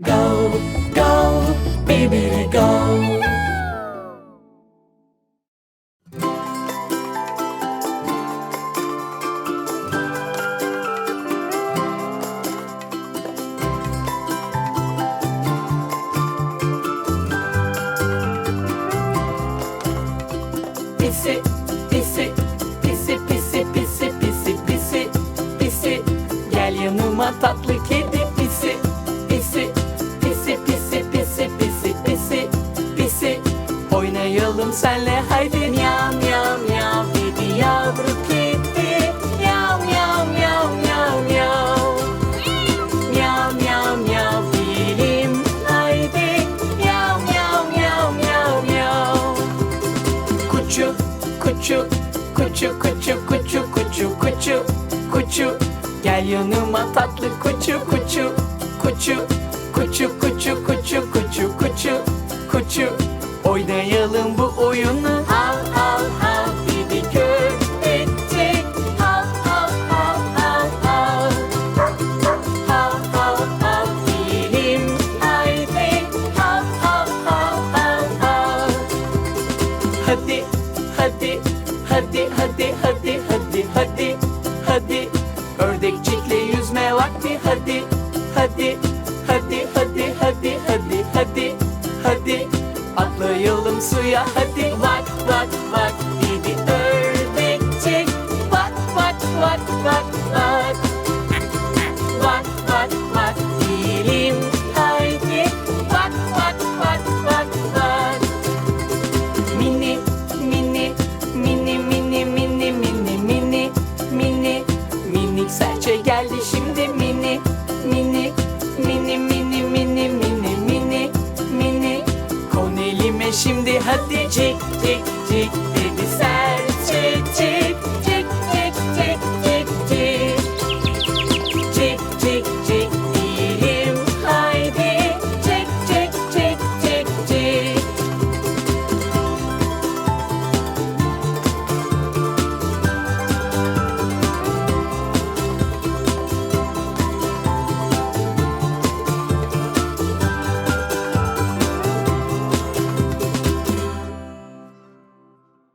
Go, go, baby, go. Pisi, pisi, pisi, pisi, pisi, pisi, pisi, pisi. Gel yanıma tatlı kedi Oynayalım senle haydi miyav miyav miyav dedi yavru kedi. Miyav miyav miyav miyav miyav. Miyav miyav miyav diyelim haydi. Miyav miyav miyav miyav miyav. Kuçu, kuçu, kuçu, kuçu, kuçu, kuçu, kuçu, kuçu. Gel yanıma tatlı kuçu, kuçu, Oynayalım bu oyunu. Hav hav hav dedi köpekçik. Hav hav hav hav hav. Hav hav hav diyelim haydi. Hav hav hav hav hav. Hadi, hadi, hadi, hadi, hadi, hadi, hadi, hadi. Ördekçikle yüzme vakti. Hadi, hadi, Atlayalım suya. Hadi, vak, vak, vak dedi ördekçik. Vak, vak, vak, vak, vak. şimdi hadi cik cik cik